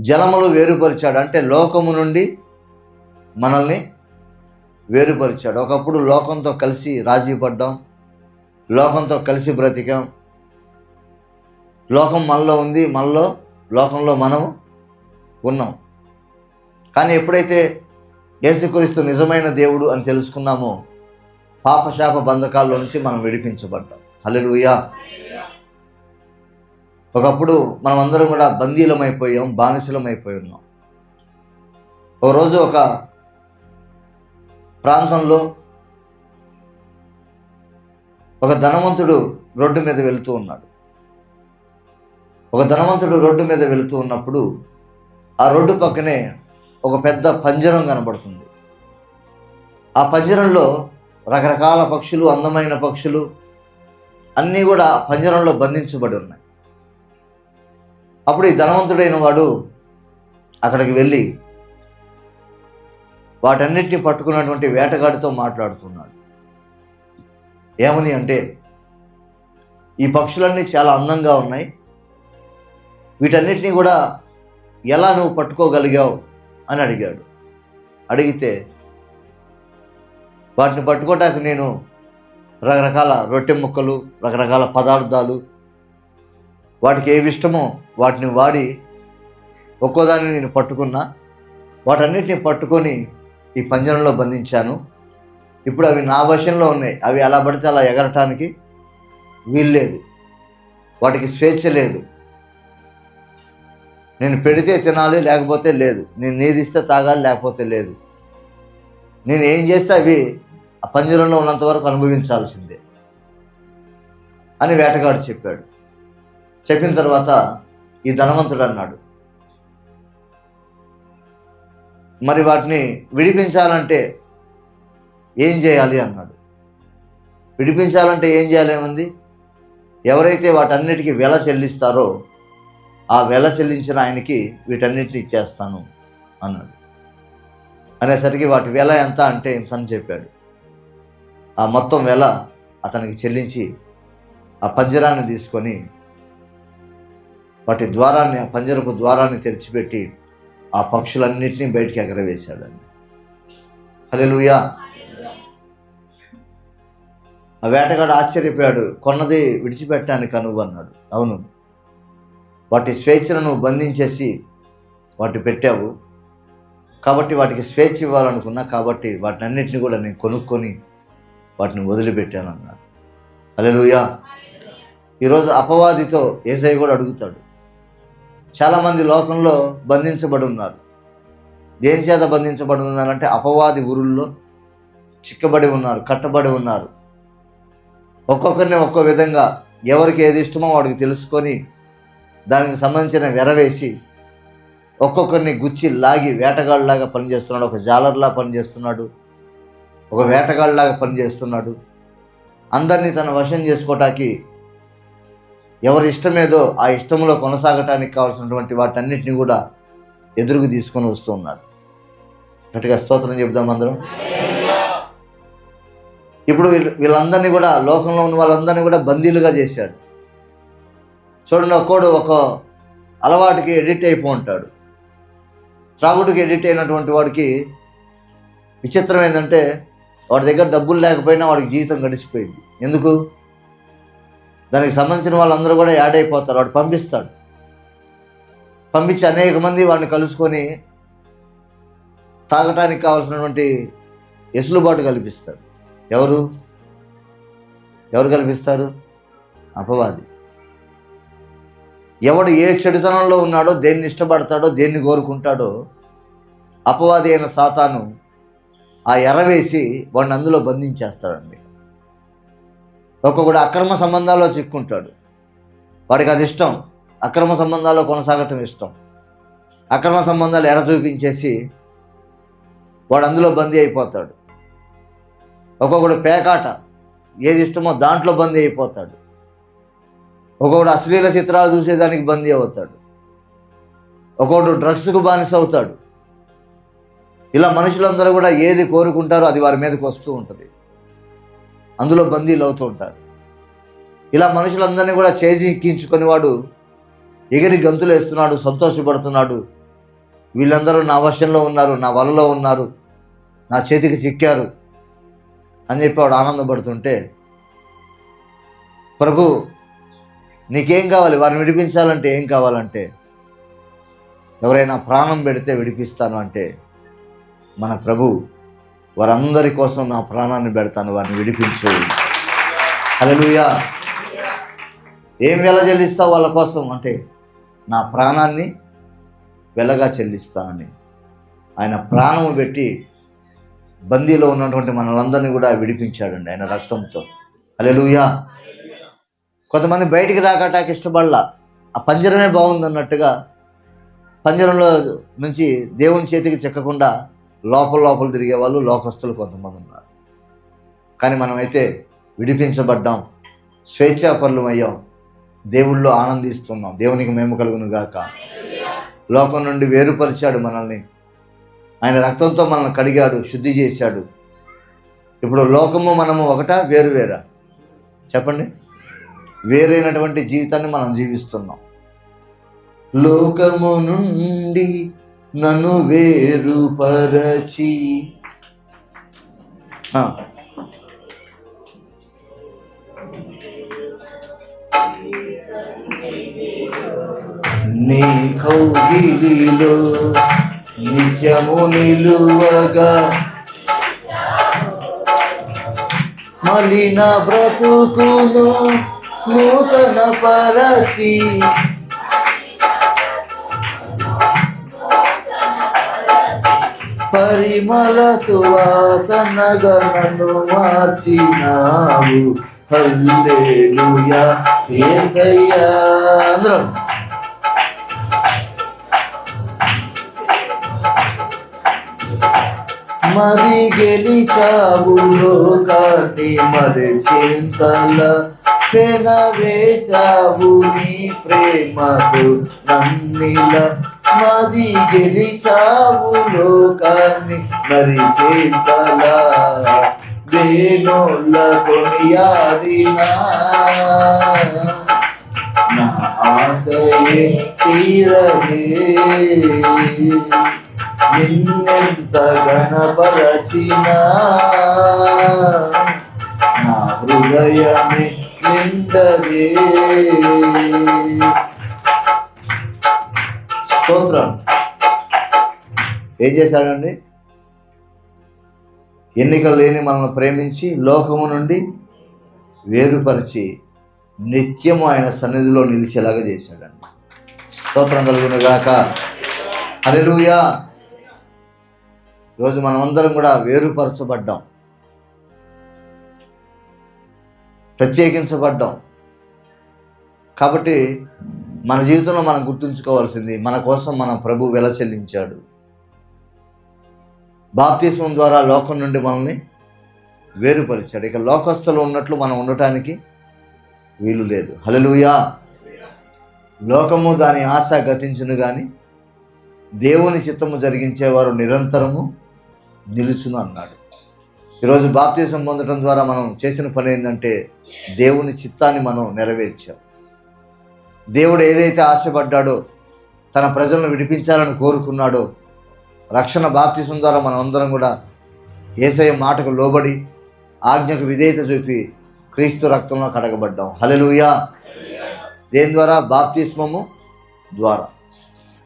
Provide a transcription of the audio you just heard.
జలములు వేరుపరిచాడు. అంటే లోకము నుండి మనల్ని వేరుపరిచాడు. ఒకప్పుడు లోకంతో కలిసి రాజీ పడ్డాం. లోకంతో కలిసి బ్రతికాం. లోకం మనలో ఉంది. మనలో లోకంలో మనం ఉన్నాం. కానీ ఎప్పుడైతే యేసుక్రీస్తు నిజమైన దేవుడు అని తెలుసుకున్నామో పాపశాప బంధకాల్లో నుంచి మనం విడిపించబడ్డాం. హలో ఒకప్పుడు మనం అందరం కూడా బందీలమైపోయాం బానిసలమైపోయి ఉన్నాం. ఒక రోజు ఒక ప్రాంతంలో ఒక ధనవంతుడు రోడ్డు మీద వెళుతూ ఉన్నాడు. ఒక ధనవంతుడు రోడ్డు మీద వెళుతూ ఉన్నప్పుడు ఆ రోడ్డు పక్కనే ఒక పెద్ద పంజరం కనబడుతుంది. ఆ పంజరంలో రకరకాల పక్షులు అందమైన పక్షులు అన్నీ కూడా పంజరంలో బంధించబడి ఉన్నాయి. అప్పుడు ఈ ధనవంతుడైన వాడు అక్కడికి వెళ్ళి వాటన్నిటిని పట్టుకున్నటువంటి వేటగాడితో మాట్లాడుతున్నాడు. ఏమని అంటే ఈ పక్షులన్నీ చాలా అందంగా ఉన్నాయి. వీటన్నిటినీ కూడా ఎలా నువ్వు పట్టుకోగలిగావు అని అడిగాడు. అడిగితే వాటిని పట్టుకోవటానికి నేను రకరకాల రొట్టె ముక్కలు రకరకాల పదార్థాలు వాటికి ఏవి ఇష్టమో వాటిని వాడి ఒక్కోదాన్ని నేను పట్టుకున్నా వాటన్నిటిని పట్టుకొని ఈ పంజరంలో బంధించాను. ఇప్పుడు అవి నా వశంలో ఉన్నాయి. అవి ఎలా పడితే అలా ఎగరటానికి వీల్లేదు. వాటికి స్వేచ్ఛ లేదు. నేను పెడితే తినాలి లేకపోతే లేదు. నేను నీరిస్తే తాగాలి లేకపోతే లేదు. నేను ఏం చేస్తే అవి ఆ పంజరంలో ఉన్నంత వరకు అనుభవించాల్సిందే అని వేటగాడు చెప్పాడు. చెప్పిన తర్వాత ఈ ధనవంతుడు అన్నాడు. మరి వాటిని విడిపించాలంటే ఏం చేయాలి అన్నాడు. విడిపించాలంటే ఏం చేయాలేముంది ఎవరైతే వాటన్నిటికీ వెల చెల్లిస్తారో ఆ వెల చెల్లించిన ఆయనకి వీటన్నిటిని ఇచ్చేస్తాను అన్నాడు. అనేసరికి వాటి వెల ఎంత అంటే ఇంత అని చెప్పాడు. ఆ మొత్తం వెల అతనికి చెల్లించి ఆ పంజరాన్ని తీసుకొని వాటి ద్వారాన్ని ఆ పంజరపు ద్వారాన్ని తెరిచిపెట్టి ఆ పక్షులన్నింటినీ బయటికి ఎగరవేశాడండి. హల్లెలూయా. ఆ వేటగాడు ఆశ్చర్యపోయాడు. కొన్నది విడిచిపెట్టడానికి అనువు అన్నాడు. అవును. వాటి స్వేచ్ఛను బంధించేసి వాటి పెట్టావు. కాబట్టి వాటికి స్వేచ్ఛ ఇవ్వాలనుకున్నా కాబట్టి వాటిని అన్నింటిని కూడా నేను కొనుక్కొని వాటిని వదిలిపెట్టాను అన్నాడు అలెలుయా ఈరోజు అపవాదితో ఏసై కూడా అడుగుతాడు. చాలామంది లోకంలో బంధించబడి ఉన్నారు దేని చేత బంధించబడి ఉన్నారంటే అపవాది ఊరుల్లో చిక్కబడి ఉన్నారు కట్టబడి ఉన్నారు. ఒక్కొక్కరిని ఒక్కో విధంగా ఎవరికి ఏది ఇష్టమో వాడికి తెలుసుకొని దానికి సంబంధించిన వెరవేసి ఒక్కొక్కరిని గుచ్చి లాగి వేటగాళ్ళలాగా పనిచేస్తున్నాడు ఒక జాలర్లా పనిచేస్తున్నాడు ఒక వేటగాళ్ళలాగా పనిచేస్తున్నాడు. అందరినీ తన వశం చేసుకోవటానికి ఎవరి ఇష్టమేదో ఆ ఇష్టంలో కొనసాగటానికి కావాల్సినటువంటి వాటన్నిటిని కూడా ఎదురుకు తీసుకొని వస్తూ ఉన్నాడు. గట్టిగా స్తోత్రం చెబుదాం అందరం. ఇప్పుడు వీళ్ళందరినీ కూడా లోకంలో ఉన్న వాళ్ళందరినీ కూడా బందీలుగా చేశాడు. చూడండి ఒక్కోడు ఒక అలవాటుకి ఎడిట్ అయిపో ఉంటాడు. త్రాగుడికి ఎడిట్ అయినటువంటి వాడికి విచిత్రం ఏంటంటే వాడి దగ్గర డబ్బులు లేకపోయినా వాడికి జీవితం గడిచిపోయింది. ఎందుకు? దానికి సంబంధించిన వాళ్ళందరూ కూడా యాడ్ అయిపోతారు. వాడు పంపిస్తాడు. పంపించి అనేక మంది వాడిని కలుసుకొని తాగటానికి కావాల్సినటువంటి ఎసులుబాటు కల్పిస్తాడు. ఎవరు? ఎవరు కల్పిస్తారు? అపవాది. ఎవడు ఏ చెడుతనంలో ఉన్నాడో దేన్ని ఇష్టపడతాడో దేన్ని కోరుకుంటాడో అపవాది అయిన సాతాను ఆ ఎర్రవేసి వాడిని అందులో బంధించేస్తాడండి. ఒక్కొక్కడు అక్రమ సంబంధాల్లో చిక్కుంటాడు. వాడికి అది ఇష్టం. అక్రమ సంబంధాల్లో కొనసాగటం ఇష్టం. అక్రమ సంబంధాలు ఎర చూపించేసి వాడు అందులో బందీ అయిపోతాడు. ఒక్కొక్కడు పేకాట ఏది ఇష్టమో దాంట్లో బందీ అయిపోతాడు. ఒక్కొక్కడు అశ్లీల చిత్రాలు చూసేదానికి బందీ అవుతాడు. ఒక్కొక్కడు డ్రగ్స్కు బానిస అవుతాడు. ఇలా మనుషులందరూ కూడా ఏది కోరుకుంటారో అది వారి మీదకి వస్తూ ఉంటుంది. అందులో బందీలు అవుతూ ఉంటారు. ఇలా మనుషులందరినీ కూడా చేజిక్కించుకొని వాడు ఎగిరి గంతులు వేస్తున్నాడు సంతోషపడుతున్నాడు. వీళ్ళందరూ నా వశంలో ఉన్నారు నా వలలో ఉన్నారు నా చేతికి చిక్కారు అని చెప్పి వాడు ఆనందపడుతుంటే ప్రభు నీకేం కావాలి? వారిని విడిపించాలంటే ఏం కావాలంటే ఎవరైనా ప్రాణం పెడితే విడిపిస్తాను అంటే మన ప్రభు వారందరి కోసం నా ప్రాణాన్ని పెడతాను వారిని విడిపించు. అలలుయా ఏం వెల చెల్లిస్తావు వాళ్ళ కోసం? అంటే నా ప్రాణాన్ని వెలగా చెల్లిస్తానని. ఆయన ప్రాణము పెట్టి బందీలో ఉన్నటువంటి మనలందరినీ కూడా విడిపించాడండి ఆయన రక్తంతో. అలెలుయా కొంతమంది బయటికి రాకటాకి ఇష్టపడలా. ఆ పంజరమే బాగుందన్నట్టుగా పంజరంలో నుంచి దేవుని చేతికి చెక్కకుండా లోపల లోపల తిరిగే వాళ్ళు లోకస్తులు కొంతమంది ఉన్నారు. కానీ మనమైతే విడిపించబడ్డాం స్వేచ్ఛాపరులు అయ్యాం దేవుళ్ళు ఆనందిస్తున్నాం దేవునికి మేము కలుగును గాక. లోకం నుండి వేరుపరిచాడు మనల్ని. ఆయన రక్తంతో మనల్ని కడిగాడు శుద్ధి చేశాడు. ఇప్పుడు లోకము మనము ఒకట వేరు వేరా? చెప్పండి. వేరైనటువంటి జీవితాన్ని మనం జీవిస్తున్నాం. లోకము నుండి నన్ను వేరుపరచి. నీ కౌగిలిలో నిత్యము నిలువగా మలిన బ్రతుకును నూతన పరచి పరిమళ సువాసనగా నన్ను మార్చినావు. హల్లెలూయా. యేసయ్యా అందరం. మరి గెలిచావు లోకాన్ని మరి చింతల పెన వేశావు నీ ప్రేమతో నన్నిల మది గెలిచావు లోకాన్ని మరి చింతల దేనోళ్ళ కొనియాడినా. నా ఆశయే తీరదే. నిన్నెంత గణపరచినా నా హృదయమే నిందదే స్తోత్రం. ఏం చేశాడండి? ఎన్నిక లేని మనల్ని ప్రేమించి లోకము నుండి వేరుపరిచి నిత్యము ఆయన సన్నిధిలో నిలిచేలాగా చేశాడండి. స్తోత్రం కలుగును గాక. రోజు మనమందరం కూడా వేరుపరచబడ్డాం. ప్రత్యేకించబడ్డాం. కాబట్టి మన జీవితంలో మనం గుర్తుంచుకోవాల్సింది మన కోసం మన ప్రభు వెల చెల్లించాడు. బాప్తిస్మం ద్వారా లోకం నుండి మనల్ని వేరుపరిచాడు. ఇక లోకస్తులు ఉన్నట్లు మనం ఉండటానికి వీలు లేదు. హలలుయా లోకము దాని ఆశ గతించును కానీ దేవుని చిత్తము జరిగించేవారు నిరంతరము నిలుచును అన్నాడు. ఈరోజు బాప్తీసం పొందడం ద్వారా మనం చేసిన పని ఏంటంటే దేవుని చిత్తాన్ని మనం నెరవేర్చాం. దేవుడు ఏదైతే ఆశపడ్డాడో తన ప్రజలను విడిపించాలని కోరుకున్నాడో రక్షణ బాప్తీసం ద్వారా మనం అందరం కూడా ఏసయ మాటకు లోబడి ఆజ్ఞకు విధేయత చూపి క్రీస్తు రక్తంలో కడగబడ్డాం. హలలుయా దేని ద్వారా? బాప్తిస్మము ద్వారా.